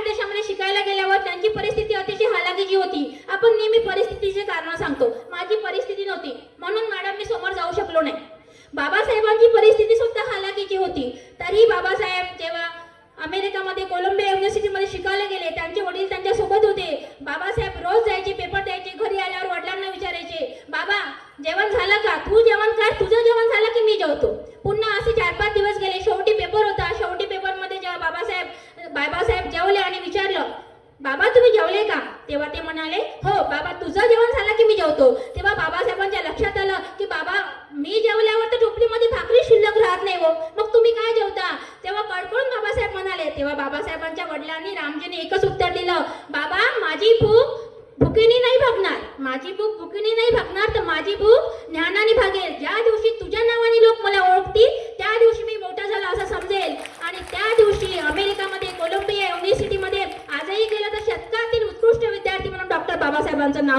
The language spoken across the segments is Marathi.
बाहेर देशामध्ये शिकायला गेल्यावर त्यांची परिस्थिती अतिशय हालाकीची होती. आपण नेहमी परिस्थितीचे कारण सांगतो. माझी परिस्थिती नव्हती. म्हणून मॅडम मी समोर जाऊ शकलो नाही. बाबासाहेबांची परिस्थिती सुद्धा हालाकीची होती. तरी बाबासाहेब जेव्हा अमेरिकामध्ये कोलंबिया युनिव्हर्सिटीमध्ये शिकायला गेले त्यांचे वडील त्यांच्यासोबत होते बाबासाहेब रोज जायचे पेपर द्यायचे घरी आल्यावर वडिलांना विचारायचे बाबा जेवण झालं का तू जेवण काय तुझं जेवण झालं की मी जेवतो पुन्हा असे चार पाच दिवस गेले शेवटी पेपर होता शेवटी पेपरमध्ये जेव्हा बाबासाहेब बाबासाहेब जेवले आणि विचारलं बाबा तुम्ही जेवले का? तेव्हा ते म्हणाले हो बाबा तुझं जेवण झालं की मी जेवतो. तेव्हा बाबासाहेबांच्या लक्षात आलं की बाबा मी जेवल्यावर तर टोपलीमध्ये भाकरी शिल्लक राहत नाही हो. मग तुम्ही काय जेवता? तेव्हा कडकडून बाबासाहेब म्हणाले. तेव्हा बाबासाहेबांच्या वडिलांनी रामजीने एकच उत्तर दिलं बाबा माझी भूक भुकेने नाही भागणार माझी भूक भुकेने नाही भागणार तर माझी भूक ज्ञानाने भागेल ज्या दिवशी तुझ्या नावाने लोक मला ओळखतील त्या दिवशी मी मोठा झाला असं समजेल आणि त्या दिवशी अमेरिकामध्ये कोलंबिया युनिव्हर्सिटीमध्ये आजही गेलं तर शतकातील उत्कृष्ट विद्यार्थी म्हणून डॉक्टर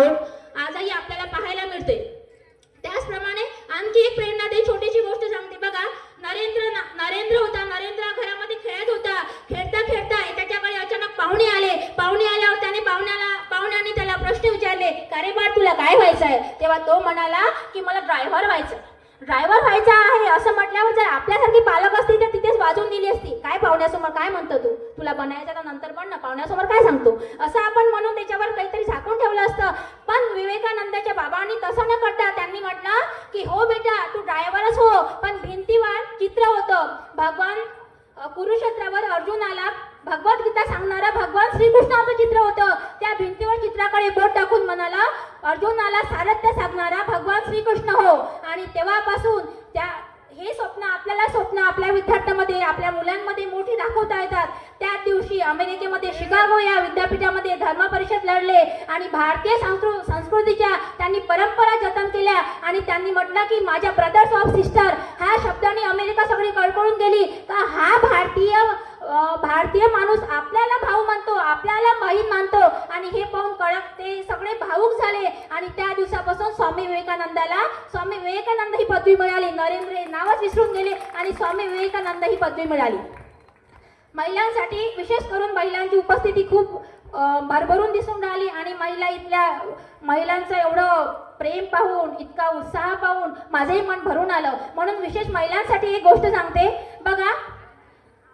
बाबासाहेबांचं आजही आपल्याला पाहायला मिळते. त्याचप्रमाणे आणखी एक प्रेरणादायी छोटीशी गोष्ट सांगते. बघा नरेंद्र ना- नरेंद्र होता नरेंद्र घरामध्ये खेळत होता. खेळता खेळता त्याच्याकडे अचानक पाहुणे आले. पाहुणे आल्यावर त्याने पाहुण्याला पाहुण्याने त्याला प्रश्न विचारले का रे बाळ तुला काय व्हायचं आहे तेव्हा तो म्हणाला की मला ड्रायव्हर व्हायचं ड्रायव्हर व्हायचा आहे असं म्हटल्यावर जर आपल्यासारखी पालक असती तर तिथेच वाजून दिली असती. काय पाहुण्यासमोर काय म्हणतो तू? तुला बनायचं तर नंतर पण ना पाहुण्यासमोर काय सांगतो? असं आपण म्हणून त्याच्यावर काहीतरी झाकून ठेवलं असतं. पण विवेकानंदाच्या बाबांनी तसं न करता त्यांनी म्हटलं की हो बेटा तू ड्रायव्हरच हो. पण भिंतीवर चित्र होतं. भगवान कुरुक्षेत्रावर अर्जुनाला भगवद्गीता सांगणारा भगवान श्रीकृष्णाचं चित्र होतं. त्या भिंतीवर चित्राकडे बोट टाकून म्हणाला अर्जुनाला सारथ्य सांगणारा भगवान श्रीकृष्ण हो. आणि तेव्हापासून त्या हे स्वप्न आपल्याला स्वप्न आपल्या विद्यार्थ्यांमध्ये आपल्या मुलांमध्ये मोठी दाखवता येतात. त्या दिवशी अमेरिकेमध्ये शिकागो या विद्यापीठामध्ये धर्म परिषद लढले आणि भारतीय संस्कृतीच्या त्यांनी परंपरा जतन केल्या. आणि त्यांनी म्हटलं की माझ्या ब्रदर्स ऑफ सिस्टर ह्या शब्दाने अमेरिका सगळी कळकळून गेली. का हा भारतीय भारतीय माणूस आपल्याला भाऊ मानतो आपल्याला बहीण मानतो? आणि हे पाहून कळक ते सगळे भाऊक झाले. आणि त्या दिवसापासून स्वामी विवेकानंदाला स्वामी विवेकानंद ही पदवी मिळाली. नरेंद्र हे नावच विसरून गेले आणि स्वामी विवेकानंद ही पदवी मिळाली. महिलांसाठी विशेष करून महिलांची उपस्थिती खूप भरभरून दिसून राहिली आणि महिला इथल्या महिलांचं एवढं प्रेम पाहून इतका उत्साह पाहून माझंही मन भरून आलं. म्हणून विशेष महिलांसाठी एक गोष्ट सांगते. बघा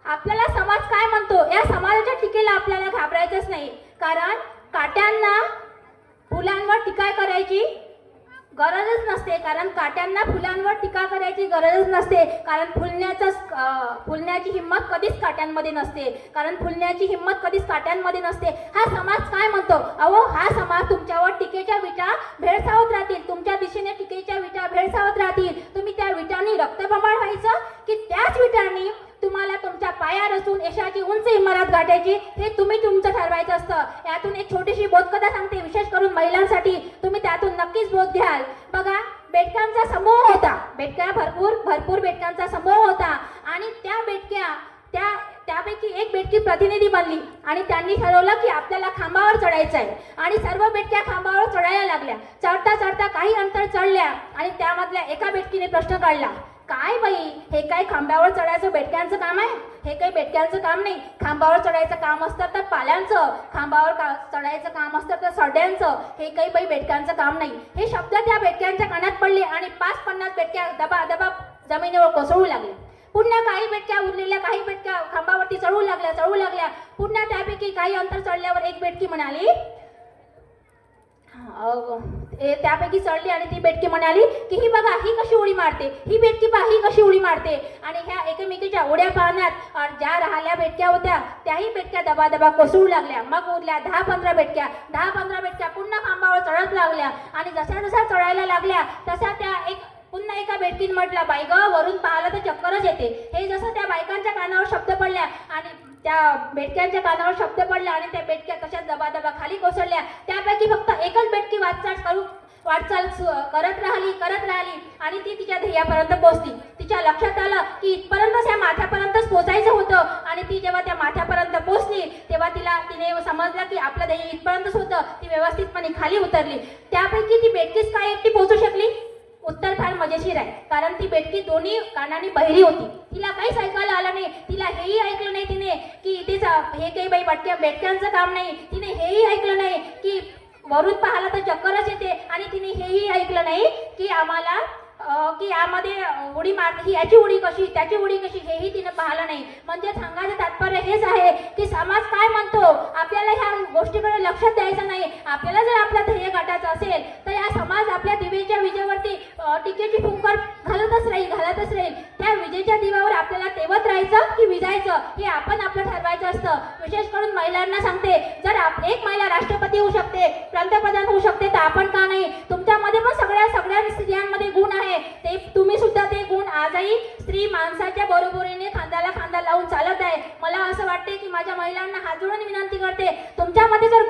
आपल्याला समाज काय म्हणतो? या समाजाच्या टीकेला आपल्याला घाबरायचंच नाही. कारण काट्यांना फुलांवर टीका करायची गरजच नसते. कारण काट्यांना फुलांवर टीका करायची गरजच नसते. कारण फुलण्याचा फुलण्याची हिंमत कधीच काट्यांमध्ये नसते. कारण फुलण्याची हिंमत कधीच काट्यांमध्ये नसते. हा समाज काय म्हणतो? अहो हा समाज तुमच्यावर टीकेच्या विटा भेडसावत राहतील. तुमच्या दिशेने टीकेच्या विटा भेडसावत राहतील. तुम्ही त्या विटांनी रक्तप्रमाण व्हायचं? की त्याच विटांनी तुम्हाला तुमच्या पायावर असून यशाची उंच इमारत गाठायची हे तुम्ही तुमचं ठरवायचं असतं. यातून एक छोटीशी बोधकथा सांगते विशेष करून महिलांसाठी. तुम्ही त्यातून नक्कीच बोध घ्याल. बघा बेटकांचा समूह होता. बेटक्या भरपूर भरपूर बेटकांचा समूह होता. आणि त्या बेटक्या त्या त्यापैकी एक बेटकी प्रतिनिधी बनली. आणि त्यांनी ठरवलं की आपल्याला खांबावर चढायचं आहे आणि सर्व बेटक्या खांबावर चढायला लागल्या. चढता चढता काही अंतर चढल्या आणि त्यामधल्या एका बेटकीने प्रश्न काढला. काय बाई? हे काय खांबावर चढायचं बेटक्यांचं काम आहे? हे काही बेटक्यांचं काम नाही. खांबावर चढायचं काम असतं तर पाल्यांचं. खांबावर का चढायचं काम असतं तर सड्यांचं. हे काही बाई बेटक्यांचं काम नाही. हे शब्द त्या बेटक्यांच्या कानात पडले आणि पाच पन्नास बेटक्या दबा दबा जमिनीवर कोसळू लागले. पुन्हा काही बेटक्या उरलेल्या काही बेटक्या खांबावरती चढू लागल्या चढू लागल्या. पुन्हा त्यापैकी काही अंतर चढल्यावर एक बेटकी म्हणाली त्यापैकी चढली आणि ती बेटकी म्हणाली की ही बघा ही कशी उडी मारते? ही बेटकी पहा ही कशी उडी मारते? आणि ह्या एकमेकीच्या उड्या पाहण्यात ज्या राहिल्या बेटक्या होत्या त्याही बेटक्या दबा दबा कोसळू लागल्या. मग उरल्या दहा पंधरा बेटक्या. दहा पंधरा बेटक्या पुन्हा खांबावर चढत लागल्या. आणि जशा जशा चढायला लागल्या तशा त्या एक पुन्हा एका बेटकीन म्हटलं बाई वरून पाहिलं तर चक्करच येते. हे जसं त्या बायकांच्या कानावर शब्द पडल्या आणि त्या बेटक्यांच्या कानावर शब्द पडला आणि त्या बेटक्या कशा दबा दबा खाली कोसळल्या. त्यापैकी फक्त एकच बेटकी वाटचाल करू वाटचाल करत राहिली करत राहिली आणि ती तिच्या ध्येयापर्यंत पोहोचली तिच्या लक्षात आलं की इथपर्यंतच या माथ्यापर्यंतच पोचायचं होतं. आणि ती जेव्हा त्या माथ्यापर्यंत पोहोचली तेव्हा तिला तिने समजलं की आपलं ध्येय इथपर्यंतच होतं. ती व्यवस्थितपणे खाली उतरली. त्यापैकी ती बेटकीच काय एकटी पोहोचू शकली? उत्तर फार मजेशीर आहे. कारण ती बेटकी दोन्ही कानाने बहिरी होती. तिला काहीच ऐकायला आलं नाही. तिला हेही ऐकलं नाही तिने की इथेच हे काही बाई बटक्या बेटक्यांचं काम नाही. तिने हेही ऐकलं नाही की वरून पाहिलं तर चक्करच येते. आणि तिने हेही ऐकलं नाही की आम्हाला की यामध्ये उडी मार ही याची उडी कशी? त्याची उडी कशी? हेही तिने पाहिलं नाही. म्हणजे सांगायचं तात्पर्य हेच आहे की समाज काय म्हणतो? आपल्याला ह्या गोष्टीकडे लक्ष द्यायचं नाही. आपल्याला जर आपलं ध्येय गाठायचं असेल तर या समाज आपल्या दिवे विजेची फुंकर घालतच राहील घालतच राहील. त्या विजेच्या दिव्यावर आपल्याला तेवत राहायचं की विजायचं हे आपण आपलं ठरवायचं असतं. विशेष करून महिलांना सांगते जर आप एक महिला राष्ट्रपती होऊ शकते पंतप्रधान होऊ शकते तर आपण का नाही? तुमच्यामध्ये पण सगळ्या सगळ्या स्त्रियांमध्ये गुण आहे. ते तुम्ही सुद्धा ते गुण आजही स्त्री माणसाच्या बरोबरीने खांद्याला खांदा लावून चालत आहे. मला असं वाटते की माझ्या महिलांना हात जोडून विनंती करते तुमच्यामध्ये जर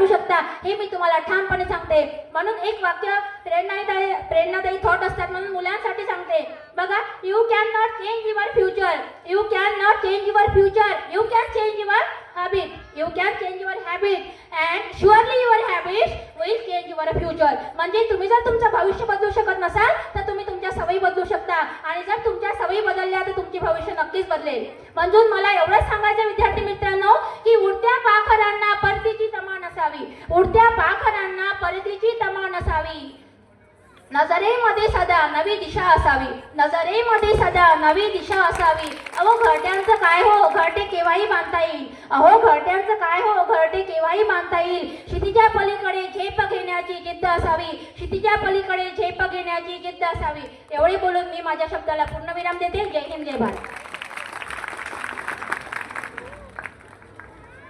वाटू शकता हे मी तुम्हाला ठामपणे सांगते. म्हणून एक वाक्य प्रेरणादायी प्रेरणादायी थॉट असतात म्हणून मुलांसाठी सांगते. बघा you can not change your future you can not change your future you can change your habit you can change your habit and surely your habit will change your future म्हणजे तुम्ही जर तुमचं भविष्य बदलू शकत नसाल तर तुम्ही तुमच्या सवयी बदलू शकता. आणि जर तुमच्या सवयी बदलल्या तर तुमचे भविष्य नक्कीच बदलेल. म्हणून मला एवढंच सांगायचं विद्यार्थी मित्रांनो की उडत्या पाखरांना परतीची नसावी. उडत्या पाखरांना परतीची तमा नसावी. नजरेमध्ये सदा नवी दिशा असावी. नजरेमध्ये सदा नवी दिशा असावी. अहो घरट्यांचं काय हो? घरटे केव्हाही बांधता येईल. अहो घरट्यांचं काय हो? घरटे केव्हाही बांधता येईल. क्षितिच्या पलीकडे झेप घेण्याची जिद्द असावी. क्षितिच्या पलीकडे झेप घेण्याची जिद्द असावी. एवढे बोलून मी माझ्या शब्दाला पूर्णविराम देते. जय हिंद जय भारत.